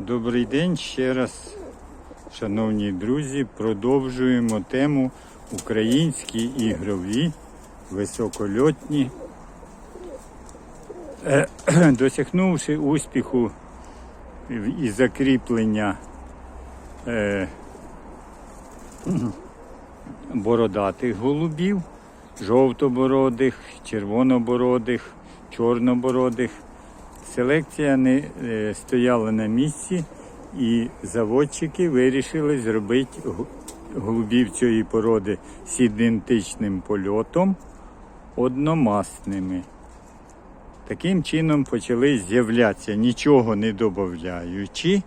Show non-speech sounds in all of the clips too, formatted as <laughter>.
Добрий день ще раз, шановні друзі. Продовжуємо тему українські ігрові, високольотні. Е, Досягнувши успіху і закріплення е, бородатих голубів, жовтобородих, червонобородих, чорнобородих. Селекція не е, стояла на місці, і заводчики вирішили зробити голубів цієї породи з ідентичним польотом одномасними. Таким чином почали з'являтися, нічого не додаючи.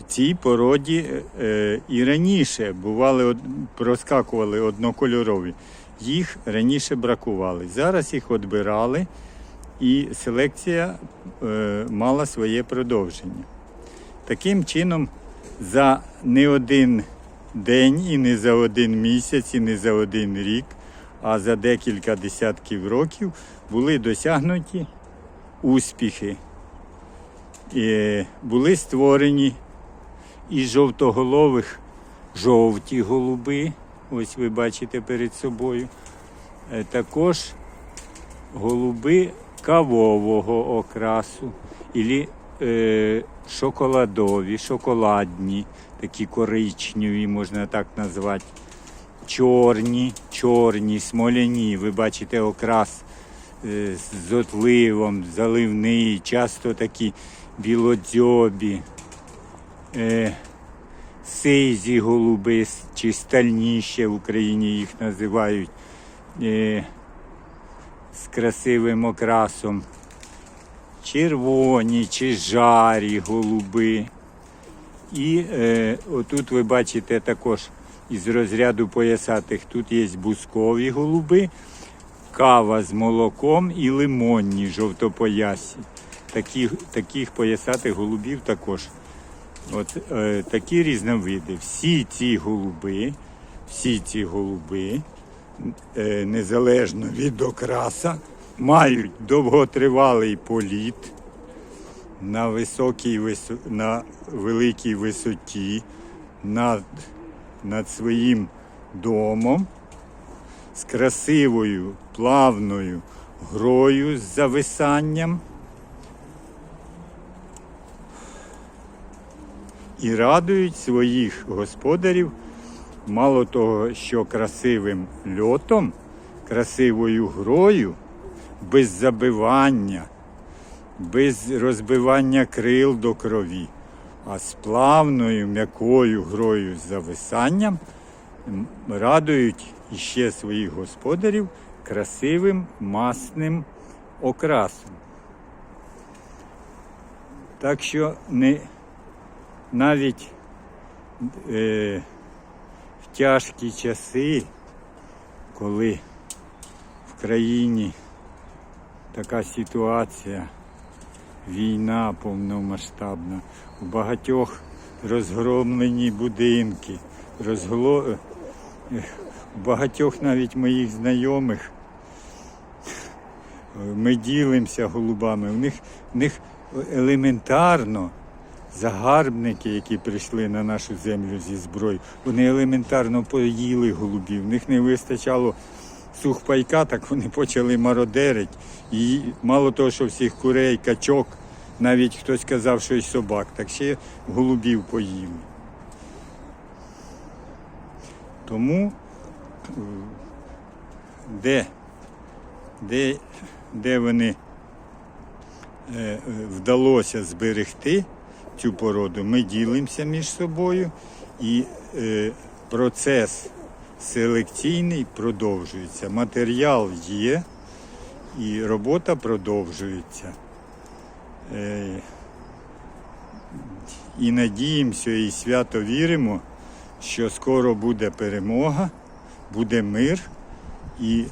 В цій породі е, і раніше бували, проскакували однокольорові. Їх раніше бракували. Зараз їх відбирали і селекція е, мала своє продовження. Таким чином, за не один день і не за один місяць, і не за один рік, а за декілька десятків років були досягнуті успіхи. І були створені із жовтоголових жовті голуби. Ось ви бачите перед собою. Е, Також голуби кавового окрасу, ілі е, шоколадові, шоколадні, такі коричневі, можна так назвати. Чорні, чорні, смоляні. Ви бачите окрас е, з отливом, заливний, часто такі білодзьобі, е, сизі голуби чи стальні ще в Україні їх називають. З красивим окрасом. Червоні чи жарі голуби. І е, отут ви бачите також із розряду поясатих. Тут є бускові голуби, кава з молоком і лимонні жовтопоясі. Такі, таких поясатих голубів також. От е, такі різновиди. Всі ці голуби, всі ці голуби незалежно від окраса, мають довготривалий політ на високій на великій висоті над, над своїм домом з красивою плавною грою з зависанням. І радують своїх господарів мало того, що красивим льотом, красивою грою, без забивання, без розбивання крил до крові, а з плавною м'якою грою з зависанням радують іще своїх господарів красивим масним окрасом. Так що не навіть е, тяжкі часи, коли в країні така ситуація, війна повномасштабна, у багатьох розгромлені будинки, розгло... у багатьох навіть моїх знайомих ми ділимося голубами. У них, в них елементарно загарбники, які прийшли на нашу землю зі зброєю, вони елементарно поїли голубів. В них не вистачало сухпайка, так вони почали мародерити. І мало того, що всіх курей, качок, навіть хтось казав, що й собак, так ще голубів поїли. Тому е, де, де, де вони е, е, вдалося зберегти цю породу, ми ділимося між собою і е, процес селекційний продовжується. Матеріал є і робота продовжується. Е, і надіємося, і свято віримо, що скоро буде перемога, буде мир і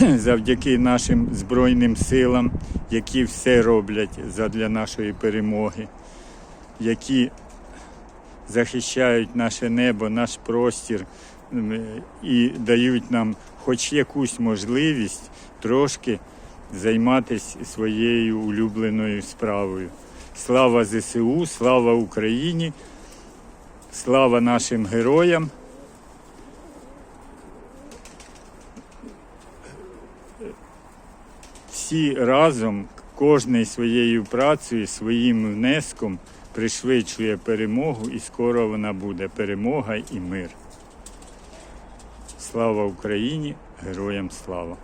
<clears throat> завдяки нашим Збройним силам, які все роблять задля нашої перемоги, які захищають наше небо, наш простір і дають нам хоч якусь можливість трошки займатися своєю улюбленою справою. Слава ЗСУ, слава Україні, слава нашим героям. Всі разом, кожний своєю працею, своїм внеском пришвидшує перемогу, і скоро вона буде перемога і мир. Слава Україні! Героям слава!